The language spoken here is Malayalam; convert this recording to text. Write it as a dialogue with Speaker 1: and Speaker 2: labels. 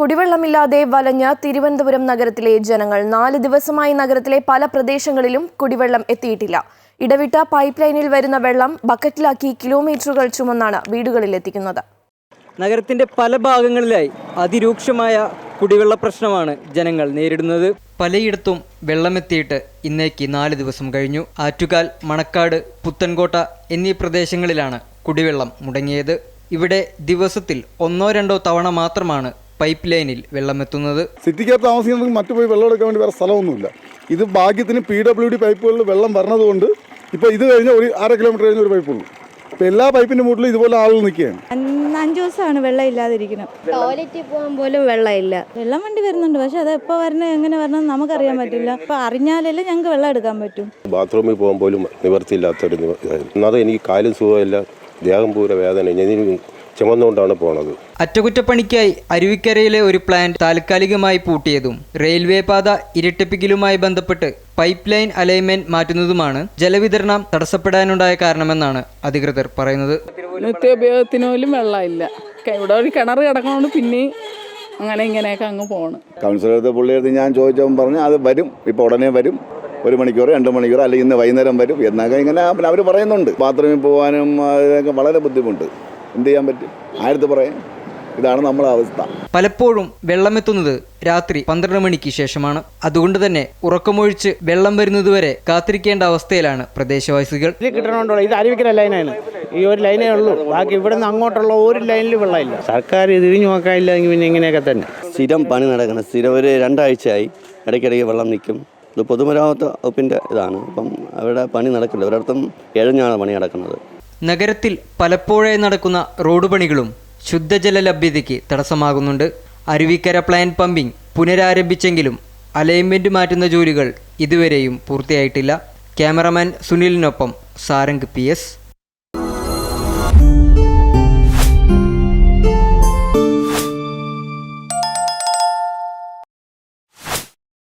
Speaker 1: കുടിവെള്ളമില്ലാതെ വലഞ്ഞ തിരുവനന്തപുരം നഗരത്തിലെ ജനങ്ങൾ നാല് ദിവസമായി നഗരത്തിലെ പല പ്രദേശങ്ങളിലും കുടിവെള്ളം എത്തിയിട്ടില്ല. ഇടവിട്ട പൈപ്പ് ലൈനിൽ വരുന്ന വെള്ളം ബക്കറ്റിലാക്കി കിലോമീറ്ററുകൾ ചുമന്നാണ് വീടുകളിൽ എത്തിക്കുന്നത്.
Speaker 2: നഗരത്തിന്റെ പല ഭാഗങ്ങളിലായി അതിരൂക്ഷമായ കുടിവെള്ള പ്രശ്നമാണ് ജനങ്ങൾ നേരിടുന്നത്. പലയിടത്തും വെള്ളമെത്തിയിട്ട് ഇന്നേക്ക് നാല് ദിവസം കഴിഞ്ഞു. ആറ്റുകാൽ മണക്കാട് പുത്തൻകോട്ട എന്നീ പ്രദേശങ്ങളിലാണ് കുടിവെള്ളം മുടങ്ങിയത്. ഇവിടെ ദിവസത്തിൽ ഒന്നോ രണ്ടോ തവണ മാത്രമാണ് പൈപ്പ് ലൈനിൽ വെള്ളമെത്തുന്നത്.
Speaker 3: സിറ്റിക്കകത്ത് താമസിക്കുന്നവർക്ക് മറ്റു പോയി വെള്ളം എടുക്കാൻ വേണ്ടി വേറെ സ്ഥലമൊന്നുമില്ല. ഇത് ഭാഗ്യത്തിന് പി ഡബ്ല്യു ഡി പൈപ്പുകളിൽ വെള്ളം വരണതുകൊണ്ട് ഇപ്പോൾ ഇത് കഴിഞ്ഞ ഒരു അര കിലോമീറ്റർ കഴിഞ്ഞ ഒരു പൈപ്പുള്ളൂ. ഇപ്പോൾ എല്ലാ പൈപ്പിന്റെ മുകളിലും ഇതുപോലെ ആളുകൾ നിൽക്കുകയാണ്.
Speaker 4: അഞ്ചു ദിവസമാണ് വെള്ളം ഇല്ലാതിരിക്കുന്നത്.
Speaker 5: ടോയ്ലറ്റിൽ പോകാൻ പോലും വെള്ളമില്ല.
Speaker 4: വെള്ളം വണ്ടി വരുന്നുണ്ട് പക്ഷെ അത് എപ്പോൾ വരണേ എങ്ങനെ വരണം നമുക്കറിയാൻ പറ്റില്ല. അപ്പോൾ അറിഞ്ഞാലല്ലേ ഞങ്ങൾക്ക് വെള്ളം എടുക്കാൻ പറ്റും.
Speaker 6: ബാത്റൂമിൽ പോകാൻ പോലും നിവർത്തിയില്ലാത്തൊരു നിവ- ഇതായിരുന്നു. ഒന്നാമത് എനിക്ക് കാലും സുഖമില്ല ദേഹം പൂര വേദന ഞാൻ ചുമന്നുകൊണ്ടാണ് പോണത്.
Speaker 2: അറ്റകുറ്റപ്പണിക്കായി അരുവിക്കരയിലെ ഒരു പ്ലാന്റ് താൽക്കാലികമായി പൂട്ടിയതും റെയിൽവേ പാത ഇരട്ടിപ്പിക്കലുമായി ബന്ധപ്പെട്ട് പൈപ്പ് ലൈൻ അലൈൻമെന്റ് മാറ്റുന്നതുമാണ് ജലവിതരണം തടസ്സപ്പെടാനുണ്ടായ കാരണമെന്നാണ് അധികൃതർ പറയുന്നത്.
Speaker 7: നിത്യോപയോഗത്തിന് പോലും വെള്ളമില്ല. ക- ഇവിടെ ഒരു കിണർ കിടക്കണോണ്ട് പിന്നെ അങ്ങനെ ഇങ്ങനെയൊക്കെ അങ്ങ് പോണ്.
Speaker 3: കൗൺസിലറുടെ പുള്ളിയെടുത്ത് ഞാൻ ചോദിച്ചവൻ പറഞ്ഞു അത് വരും. ഇപ്പോൾ ഉടനെ വരും. ഒരു മണിക്കൂർ രണ്ട് മണിക്കൂർ അല്ലെങ്കിൽ ഇന്ന് വൈകുന്നേരം വരും. എന്നൊക്കെ ഇങ്ങനെ അവർ പറയുന്നുണ്ട്. ബാത്റൂമിൽ പോകാനും അതിനൊക്കെ വളരെ ബുദ്ധിമുട്ട്. എന്ത് ചെയ്യാൻ പറ്റും? ആയിരത്ത് പറയാം ഇതാണ് നമ്മളെ അവസ്ഥ.
Speaker 2: പലപ്പോഴും വെള്ളമെത്തുന്നത് രാത്രി പന്ത്രണ്ട് മണിക്ക് ശേഷമാണ്. അതുകൊണ്ട് തന്നെ ഉറക്കമൊഴിച്ച് വെള്ളം വരുന്നതുവരെ കാത്തിരിക്കേണ്ട അവസ്ഥയിലാണ് പ്രദേശവാസികൾ.
Speaker 8: ഇത് ഇത് അരുവിക്കര ലൈനാണ്. ഈ ഒരു ലൈനേ ഉള്ളൂ. ബാക്കി ഇവിടുന്ന് നിന്ന് അങ്ങോട്ടുള്ള ഒരു ലൈനിൽ വെള്ളമില്ല. സർക്കാർ ഇത് തിരിഞ്ഞു നോക്കാനില്ലെങ്കിൽ പിന്നെ ഇങ്ങനെയൊക്കെ തന്നെ.
Speaker 9: സ്ഥിരം പണി നടക്കണം സ്ഥിരം ഒരു രണ്ടാഴ്ചയായി ഇടയ്ക്കിടയ്ക്ക് വെള്ളം നിൽക്കും. ഇത് പൊതുമരാമത്ത് വകുപ്പിന്റെ ഇതാണ്. അപ്പം അവിടെ പണി നടക്കില്ല. ഒരിടത്തും എഴഞ്ഞാണ് പണി നടക്കുന്നത്.
Speaker 2: നഗരത്തിൽ പലപ്പോഴേ നടക്കുന്ന റോഡ് പണികളും ശുദ്ധജല ലഭ്യതയ്ക്ക് തടസ്സമാകുന്നുണ്ട്. അരുവിക്കര പ്ലാൻ പമ്പിംഗ് പുനരാരംഭിച്ചെങ്കിലും അലൈൻമെന്റ് മാറ്റുന്ന ജോലികൾ ഇതുവരെയും പൂർത്തിയായിട്ടില്ല. Cameraman സുനിലിനൊപ്പം Sarang P